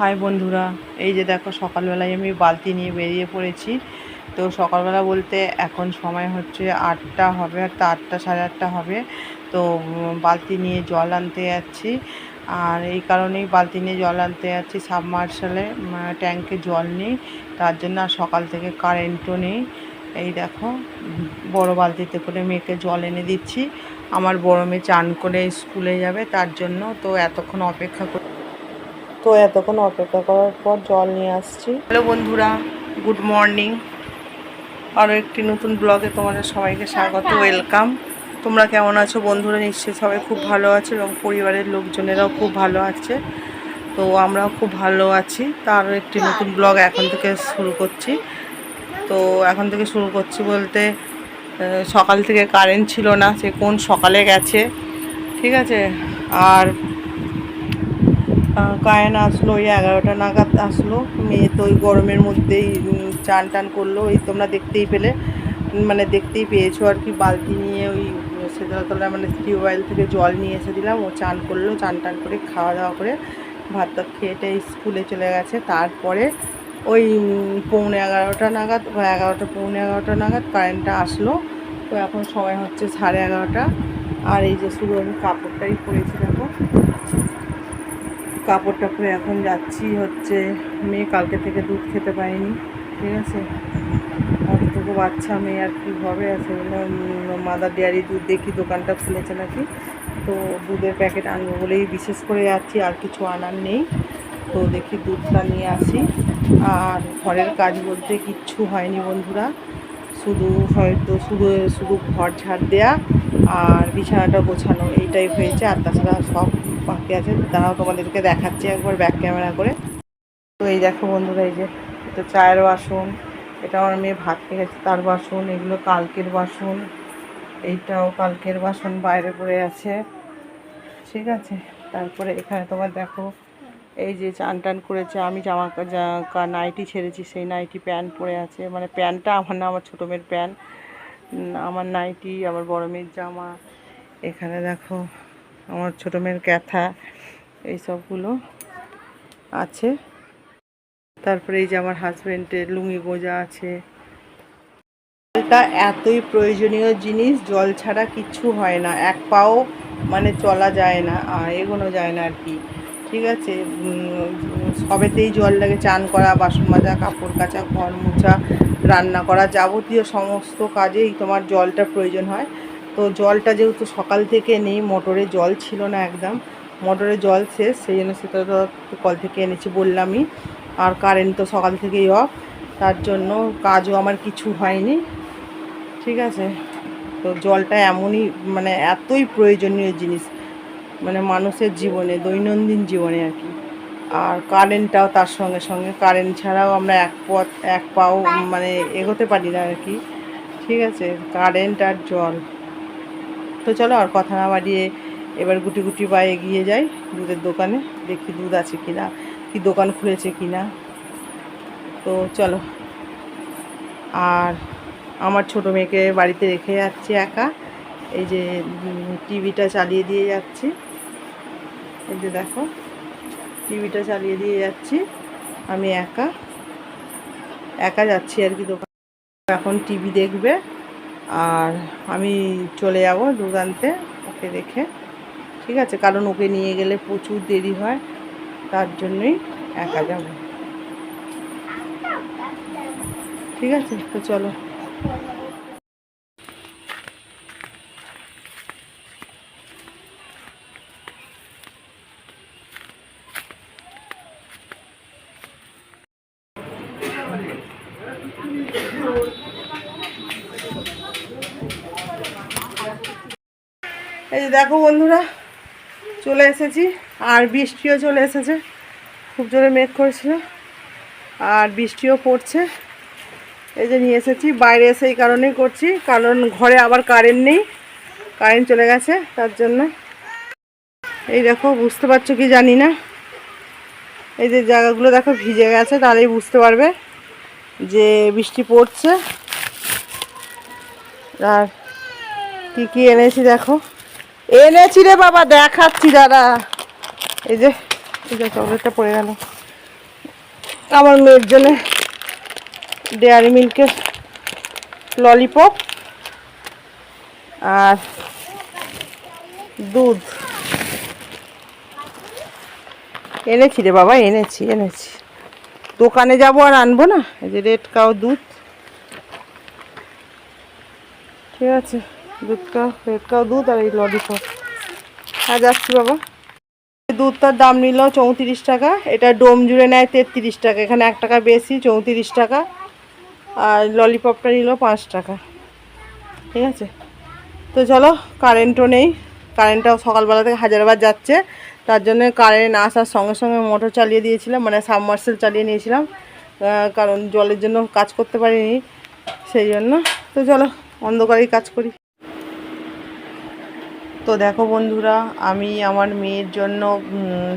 High বন্ধুরা, এই যে দেখো সকালবেলায় আমি বালতি নিয়ে বেরিয়ে পড়েছি। তো সকালবেলা বলতে এখন সময় হচ্ছে আটটা হবে, আর তা আটটা সাড়ে আটটা হবে। তো বালতি নিয়ে জল আনতে যাচ্ছি। আর এই কারণেই বালতি নিয়ে জল আনতে যাচ্ছি সাবমার্শালে ট্যাঙ্কে জল নেই। তার জন্য আর সকাল থেকে কারেন্টও নেই। এই দেখো, বড় বালতিতে করে মেয়েকে জল এনে দিচ্ছি। আমার বড় মেয়ে চান করে স্কুলে যাবে, তার জন্য তো এতক্ষণ অপেক্ষা তো এতক্ষণ অপেক্ষা করার পর জল নিয়ে আসছি। হ্যালো বন্ধুরা, গুড মর্নিং। আরও একটি নতুন ব্লগে তোমাদের সবাইকে স্বাগত, ওয়েলকাম। তোমরা কেমন আছো? বন্ধুরা নিশ্চয়ই সবাই খুব ভালো আছে এবং পরিবারের লোকজনেরাও খুব ভালো আছে। তো আমরাও খুব ভালো আছি। তো আরও একটি নতুন ব্লগ এখন থেকে শুরু করছি। তো এখন থেকে শুরু করছি বলতে সকাল থেকে কারেন্ট ছিল না, সে কোন সকালে গেছে, ঠিক আছে? আর কায়েন আসলো, ওই এগারোটা নাগাদ আসলো। মেয়ে তো ওই গরমের মধ্যেই চান টান করল। ওই তোমরা দেখতেই পেলে মানে দেখতেই পেয়েছ আর কি। বালতি নিয়ে ওই সেতলাতলা মানে টিউবওয়েল থেকে জল নিয়ে এসে দিলাম। ও চান করল চান টান করে খাওয়া দাওয়া করে ভাত টাত খেয়ে টেয়ে স্কুলে চলে গেছে। তারপরে ওই পৌনে এগারোটা নাগাদ এগারোটা, পৌনে এগারোটা নাগাদ কারেন্টটা আসলো। তো এখন সময় হচ্ছে সাড়ে এগারোটা। আর এই যে শুধু আমি কাপড়টাই পরেছি, দেখো। কাপড়টা পরে এখন যাচ্ছি হচ্ছে, মেয়ে কালকে থেকে দুধ খেতে পায়নি ঠিক আছে? অতটুকু বাচ্চা মেয়ে আর কি হবে? সেগুলো মাদার ডেয়ারি দুধ দেখি দোকানটা খুলেছে নাকি? তো দুধের প্যাকেট আনব বলেই বিশেষ করে যাচ্ছি, আর কিছু আনার নেই। তো দেখি দুধটা নিয়ে আসি। আর ঘরের কাজ বলতে কিচ্ছু হয়নি বন্ধুরা। শুধু হয়তো শুধু শুধু ঘর ঝাড় দেয়া আর বিছানাটা গোছানো, এইটাই হয়েছে। আর তাছাড়া সব বাকি আছে। তারাও তোমাদেরকে দেখাচ্ছি একবার ব্যাক ক্যামেরা করে। তো এই দেখো বন্ধুরা, এই যে এটা চায়ের বাসন এটা আমার মেয়ে ভাত খেয়ে গেছে, তার বাসন, এগুলো কালকের বাসন, এইটাও কালকের বাসন, বাইরে পড়ে আছে। ঠিক আছে, তারপরে এখানে তোমার দেখো, এই যে চান টান করেছে, আমি জামা নাইটি ছেড়েছি, সেই নাইটি প্যান্ট পরে আছে। মানে প্যান্টটা আমার না, আমার ছোটো মেয়ের প্যান্ট আমার নাইটি আমার বড় মেয়ের জামা। এখানে দেখো আমার ছোটো মেয়ের ক্যাথা, এই সবগুলো আছে। তারপরে এই যে আমার হাজব্যান্ডের লুঙ্গি গোজা আছে। জলটা এতই প্রয়োজনীয় জিনিস, জল ছাড়া কিচ্ছু হয় না। এক পাও মানে চলা যায় না এগোনো যায় না আর কি। ঠিক আছে? সবেতেই জল লাগে, চান করা, বাসন মাজা, কাপড় কাচা, ঘর মোছা, রান্না করা যাবতীয় সমস্ত কাজেই তোমার জলটা প্রয়োজন হয়। তো জলটা যেহেতু সকাল থেকে নেই, মোটরে জল ছিল না একদম, মোটরে জল শেষ, সেই জন্য সেটা তো কল থেকে এনেছি বললামই, আর কারেন্ট তো সকাল থেকেই অফ তার জন্য কাজও আমার কিছু হয়নি, ঠিক আছে? তো জলটা এমনই মানে এতই প্রয়োজনীয় জিনিস মানে মানুষের জীবনে, দৈনন্দিন জীবনে আর কি। আর কারেন্টটাও তার সঙ্গে সঙ্গে কারেন্ট ছাড়াও আমরা এক পথ, এক পাও মানে এগোতে পারি না আর কি, ঠিক আছে? কারেন্ট আর জল। তো চলো আর কথা না বাড়িয়ে এবার গুটি গুটি বা এগিয়ে যাই দুধের দোকানে, দেখি দুধ আছে কি না কি দোকান খুলেছে কি না তো চলো। আর আমার ছোটো মেয়েকে বাড়িতে রেখে যাচ্ছি একা, এই যে টিভিটা চালিয়ে দিয়ে যাচ্ছি। এই যে দেখো, টিভিটা চালিয়ে দিয়ে যাচ্ছি, আমি একা। একা যাচ্ছি আর কি দোকান। এখন টিভি দেখবে। আর আমি চলে যাব দুধ আনতে ওকে রেখে ঠিক আছে, কারণ ওকে নিয়ে গেলে প্রচুর দেরি হয়, তার জন্যই একা যাব। ঠিক আছে, তো চলো। এই যে দেখো বন্ধুরা, চলে এসেছি, আর বৃষ্টিও চলে এসেছে, খুব জোরে মেঘ করেছিল, আর বৃষ্টিও পড়ছে। এই যে নিয়ে এসেছি, বাইরে এসে এই কারণেই করছি, কারণ ঘরে আবার কারেন্ট নেই কারেন্ট চলে গেছে, তার জন্য। এই দেখো, বুঝতে পারছ কি জানি না? এই যে জায়গাগুলো দেখো ভিজে গেছে, তাহলেই বুঝতে পারবে যে বৃষ্টি পড়ছে। আর কি কি এনেছি দেখো। এনেছি রে বাবা, দেখাচ্ছি দাদা। এই যে এই যে চকলেটটা পড়ে গেল। আমার মেয়ের জন্য ডেয়ারি মিল্কের ললিপপ আর দুধ। এনেছি রে বাবা, এনেছি এনেছি। দোকানে যাব আর আনব না? এই যে রেড কাউ দুধ। ঠিক আছে। দুধ কাউ রেড কাউ দুধ আর এই ললিপপ হ্যাঁ যাচ্ছি বাবা। দুধটার দাম নিল চৌত্রিশ টাকা, এটা ডোম জুড়ে নেয় তেত্রিশ টাকা। এখানে এক টাকা বেশি, চৌত্রিশ টাকা। আর ললিপপটা নিল পাঁচ টাকা। ঠিক আছে? তো চলো কারেন্টও নেই। কারেন্টটাও সকালবেলা থেকে হাজারবার যাচ্ছে। তার জন্য কারেন্ট আসার সঙ্গে সঙ্গে মোটর চালিয়ে দিয়েছিলাম মানে সাবমার্সেল চালিয়ে নিয়েছিলাম। কারণ জলের জন্য কাজ করতে পারিনি, সেই জন্য। তো চলো, অন্ধকারেই কাজ করি। তো দেখো বন্ধুরা, আমি আমার মেয়ের জন্য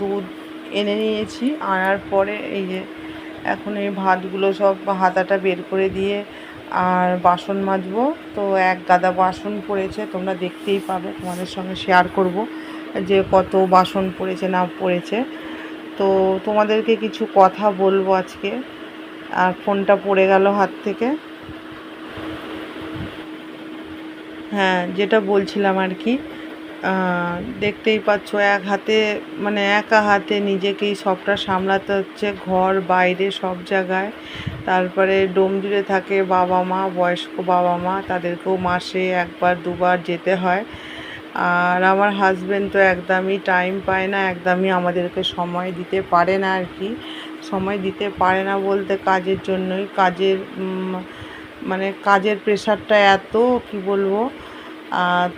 দুধ এনে নিয়েছি। আনার পরে এই যে এখন এই ভাতগুলো সব হাতাটা বের করে দিয়ে আর বাসন মাজবো। তো এক গাদা বাসন পড়েছে, তোমরা দেখতেই পাবে, তোমাদের সঙ্গে শেয়ার করব যে কত বাসন পড়েছে না পড়েছে। তো তোমাদেরকে কিছু কথা বলব আজকে। আর ফোনটা পড়ে গেল হাত থেকে। হ্যাঁ যেটা বলছিলাম আর কি দেখতেই পাচ্ছ, এক হাতে মানে একা হাতে নিজেকেই সবটা সামলাতে হচ্ছে, ঘর, বাইরে, সব জায়গায়। তারপরে ডোম জুড়ে থাকে বাবা মা, বয়স্ক বাবা মা, তাদেরকেও মাসে একবার, দুবার যেতে হয়। আর আমার হাজব্যান্ড তো একদমই টাইম পায় না, একদমই আমাদেরকে সময় দিতে পারে না আর কি। সময় দিতে পারে না বলতে কাজের জন্যই। কাজের মানে কাজের প্রেশারটা এত, কি বলব?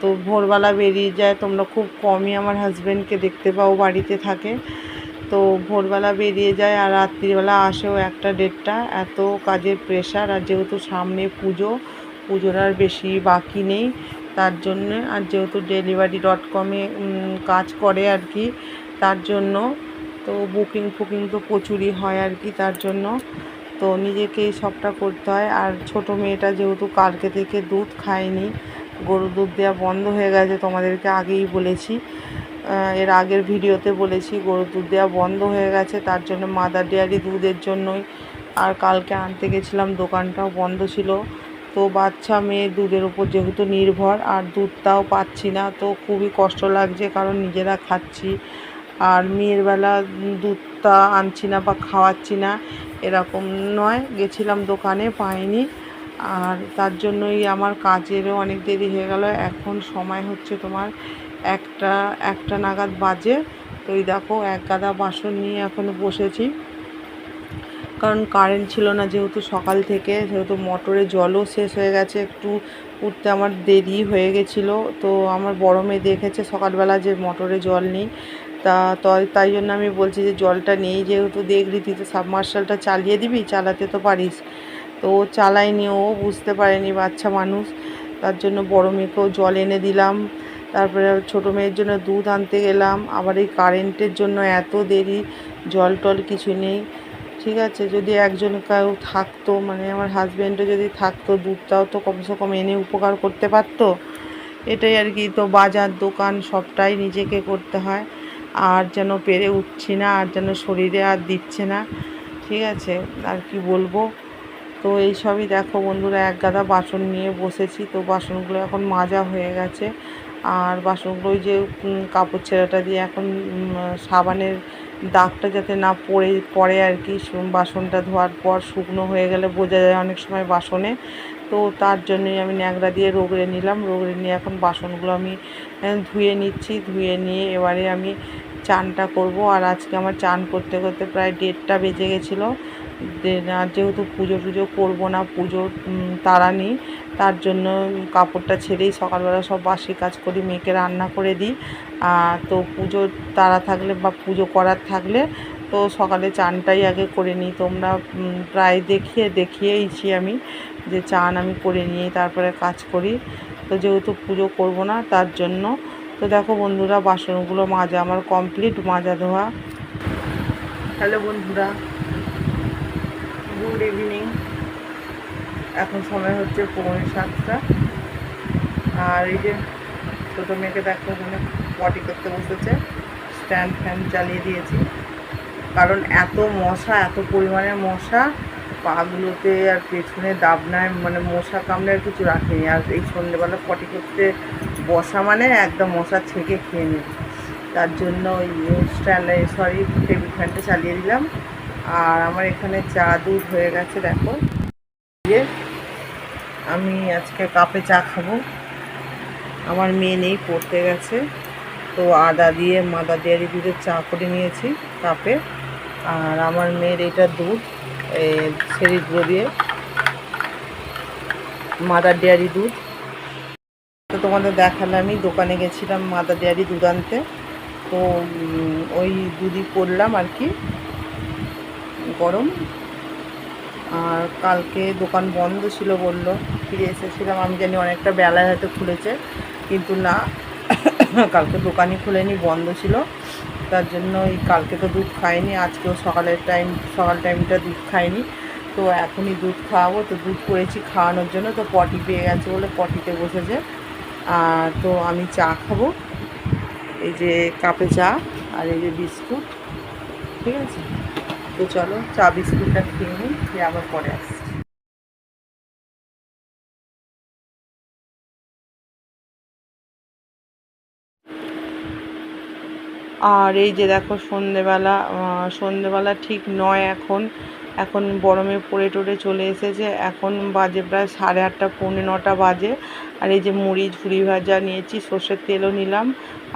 তো ভোরবেলা বেরিয়ে যায়, তোমরা খুব কমই আমার হাজব্যান্ডকে দেখতে পাও বাড়িতে থাকে। তো ভোরবেলা বেরিয়ে যায় আর রাত্রিবেলা আসেও একটা দেড়টা। এত কাজের প্রেশার আর যেহেতু সামনে পুজো, পুজোর আর বেশি বাকি নেই, তার জন্যে আর যেহেতু ডেলিভারি ডট কমে কাজ করে আর কি, তার জন্য তো বুকিং ফুকিং তো প্রচুরই হয় আর কি তার জন্য। তো নিজেকেই সবটা করতে হয়। আর ছোট মেয়েটা যেহেতু কালকে থেকে দুধ খায়নি গরু দুধ দেওয়া বন্ধ হয়ে গেছে, তোমাদেরকে আগেই বলেছি। এর আগের ভিডিওতে বলেছি গরু দুধ দেওয়া বন্ধ হয়ে গেছে, তার জন্য মাদার ডেয়ারি দুধের জন্যই। আর কালকে আনতে গেছিলাম, দোকানটাও বন্ধ ছিল। তো বাচ্চা মেয়ে দুধের উপর যেহেতু নির্ভর, আর দুধটাও পাচ্ছি না, তো খুবই কষ্ট লাগছে, কারণ নিজেরা খাচ্ছি। আর মেয়ের বেলা দুধটা আনছি না বা খাওয়াচ্ছি না, এরকম নয়। গেছিলাম দোকানে, পাইনি। আর তার জন্যই আমার কাজেরও অনেক দেরি হয়ে গেল। এখন সময় হচ্ছে তোমার একটা একটা নাগাদ বাজে। তো এই দেখো, এক গাদা বাসন নিয়ে এখন বসেছি। কারণ কারেন্ট ছিল না যেহেতু সকাল থেকে, সেহেতু মোটরে জলও শেষ হয়ে গেছে। একটু উঠতে আমার দেরি হয়ে গেছিল। তো আমার বড় মেয়ে দেখেছে সকালবেলা যে মোটরে জল নেই। তা তাই জন্য আমি বলছি যে জলটা নেই, যেহেতু দেখলি তুই তো সাবমার্শালটা চালিয়ে দিবি, চালাতে তো পারিস। তো ও চালায়নি, ও বুঝতে পারেনি বাচ্চা মানুষ। তার জন্য বড় মেয়েকেও জল এনে দিলাম। তারপরে ছোটো মেয়ের জন্য দুধ আনতে গেলাম। আবার এই কারেন্টের জন্য এত দেরি, জল টল কিছু নেই। ঠিক আছে, যদি একজন কেউ থাকতো মানে আমার হাজব্যান্ডও যদি থাকতো, দুধটাও তো কমসে কম এনে উপকার করতে পারতো। এটাই আর কি, তো বাজার, দোকান সবটাই নিজেকে করতে হয়। আর যেন পেরে উঠছি না, আর যেন শরীরে আর দিচ্ছে না। ঠিক আছে, আর কি বলব? তো এই সবই দেখো বন্ধুরা, এক গাদা বাসন নিয়ে বসেছি। তো বাসনগুলো এখন মাজা হয়ে গেছে। আর বাসনগুলো ওই যে কাপড় ছেঁড়াটা দিয়ে এখন সাবানের দাগটা যাতে না পড়ে পড়ে আর কি বাসনটা ধোয়ার পর শুকনো হয়ে গেলে বোঝা যায় অনেক সময় বাসনে। তো তার জন্যই আমি ন্যাকড়া দিয়ে রোগড়ে নিলাম। রোগড়ে নিয়ে এখন বাসনগুলো আমি ধুয়ে নিচ্ছি। ধুয়ে নিয়ে এবারে আমি চানটা করব। আর আজকে আমার চান করতে করতে প্রায় দেড়টা বেজে গেছিল। যেহেতু পুজো টুজো করব না, পুজোর তারা নেই, তার জন্য কাপড়টা ছেড়েই সকালবেলা সব বাসি কাজ করি, মেয়েকে রান্না করে দিই। তো পুজোর তাড়া থাকলে বা পুজো করার থাকলে তো সকালে চানটাই আগে করে নিই। তোমরা প্রায় দেখিয়ে, দেখিয়েইছি আমি যে চান আমি করে নিয়ে তারপরে কাজ করি। তো যেহেতু পুজো করব না, তার জন্য তো দেখো বন্ধুরা, বাসনগুলো মাজা, আমার কমপ্লিট মাজা ধোয়া। হ্যালো বন্ধুরা গুড ইভিনিং এখন সময় হচ্ছে পৌনে সাতটা। আর এই যে ছোটো মেয়েকে দেখো ওখানে পটি করতে বসেছে স্ট্যান্ড ফ্যান চালিয়ে দিয়েছি। কারণ এত মশা, এত পরিমাণে মশা, পাগুলোতে আর পেছনে দাবনায় মানে মশা কামড়ে আর কিছু রাখিনি। আর এই সন্ধ্যেবেলা পটি করতে বসা মানে একদম মশা ছেঁকে খেয়ে নেবে তার জন্য ওই সরি টেবিল ফ্যানটা চালিয়ে দিলাম। আর আমার এখানে চা দুধ হয়ে গেছে, দেখো। দিয়ে আমি আজকে কাপে চা খাব। আমার মেয়ে নেই, পড়তে গেছে। তো আদা দিয়ে মাদা ডেয়ারি দুধের চা করে নিয়েছি কাপে। আর আমার মেয়ের এটা দুধ সেরি গুঁড়ো দিয়ে মাদার ডেয়ারি দুধ। তো তোমাদের দেখালামই, দোকানে গেছিলাম মাদার ডেয়ারি দুধ আনতে। তো ওই দুধই করলাম আর কি, গরম। আর কালকে দোকান বন্ধ ছিল বলল, ফিরে এসেছিলাম, আমি জানি অনেকটা বেলায় হয়তো খুলেছে, কিন্তু না, কালকে দোকানই খুলেনি, বন্ধ ছিল। তার জন্য ওই কালকে তো দুধ খাইনি, আজকেও সকালের টাইম, সকাল টাইমটা দুধ খাইনি। তো এখনই দুধ খাওয়াবো, তো দুধ করেছি খাওয়ানোর জন্য, তো পটি পেয়ে গেছে বলে পটিতে বসেছে। তো আমি চা খাব। এই যে কাপে চা আর এই যে বিস্কুট, ঠিক আছে? তো চলো, চা বিস্কুটটা খেয়ে নিই, খেয়ে আবার পরে আসছি। আর এই যে দেখো সন্ধেবেলা সন্ধেবেলা ঠিক নয় এখন। এখন গরমে পড়ে টড়ে চলে এসেছে। এখন বাজে প্রায় সাড়ে আটটা, পৌনে নটা বাজে। আর এই যে মুড়ি, ঝুড়ি ভাজা নিয়েছি, সর্ষের তেলও নিলাম।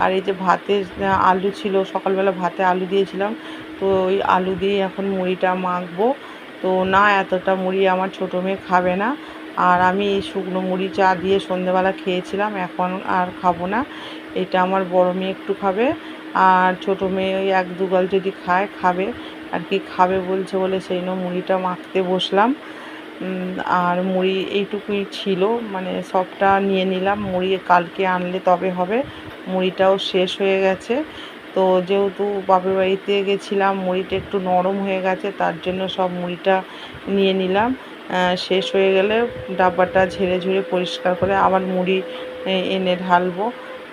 আর এই যে ভাতে, আলু ছিল, সকালবেলা ভাতে আলু দিয়েছিলাম। তো ওই আলু দিয়ে এখন মুড়িটা মাখবো। তো না, এতটা মুড়ি আমার ছোটো মেয়ে খাবে না। আর আমি এই শুকনো মুড়ি চা দিয়ে সন্ধেবেলা খেয়েছিলাম, এখন আর খাব না। এটা আমার বড় মেয়ে একটু খাবে। আর ছোটো মেয়ে ওই এক, দুগাল যদি খায়, খাবে। আর কি খাবে বলছে বলে সেই জন্য মুড়িটা মাখতে বসলাম। আর মুড়ি এইটুকুই ছিল মানে সবটা নিয়ে নিলাম। মুড়ি কালকে আনলে তবে হবে, মুড়িটাও শেষ হয়ে গেছে। তো যেহেতু বাপের বাড়িতে গেছিলাম, মুড়িটা একটু নরম হয়ে গেছে, তার জন্য সব মুড়িটা নিয়ে নিলাম। শেষ হয়ে গেলে ডাব্বাটা ঝেড়ে ঝুড়ে পরিষ্কার করে আবার মুড়ি এনে ঢালবো।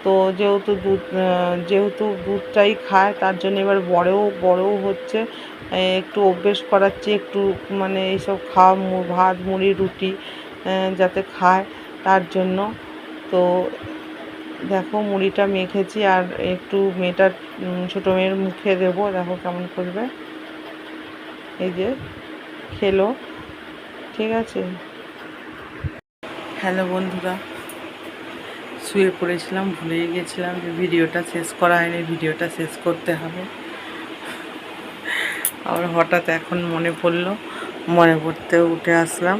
তো যেহেতু দুধ যেহেতু দুধটাই খায়, তার জন্য এবার বড়ও বড়ও হচ্ছে একটু অভ্যেস করাচ্ছি, একটু মানে এইসব খাওয়া ভাত, মুড়ি, রুটি যাতে খায় তার জন্য। তো দেখো মুড়িটা মেখেছি আর একটু মেয়েটার ছোটো মেয়ের মুখে দেবো, দেখো কেমন করবে। এই যে খেলো, ঠিক আছে? হ্যালো বন্ধুরা শুয়ে পড়েছিলাম, ভুলেই গেছিলাম যে ভিডিওটা শেষ করা হয়নি, ভিডিওটা শেষ করতে হবে। আবার হঠাৎ এখন মনে পড়ল, মনে পড়তে উঠে আসলাম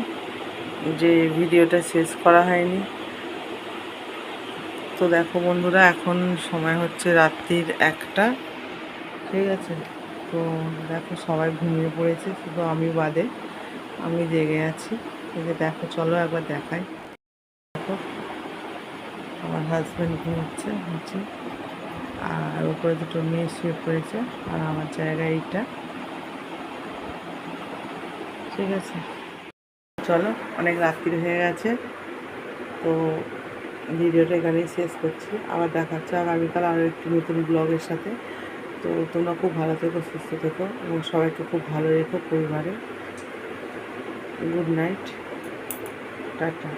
যে ভিডিওটা শেষ করা হয়নি। তো দেখো বন্ধুরা, এখন সময় হচ্ছে রাত্রির একটা, ঠিক আছে? তো দেখো সবাই ঘুমিয়ে পড়েছে, শুধু আমি বাদে, আমি জেগে আছি। দেখো, চলো একবার দেখাই। দেখো আমার হাজব্যান্ড ঘুমোচ্ছে হচ্ছে আর উপরে দুটো মেয়ে শুয়ে পড়েছে, আর আমার জায়গা এইটা। ঠিক আছে। চলো, অনেক রাত্রি হয়ে গেছে। তো ভিডিওটা এখানেই শেষ করছি। আবার দেখাচ্ছে আগামীকাল আরও একটি নতুন ব্লগের সাথে। তো তোমরা খুব ভালো থেকো, সুস্থ থেকো এবং সবাইকে খুব ভালো রেখো পরিবারে। Good night. টাটা।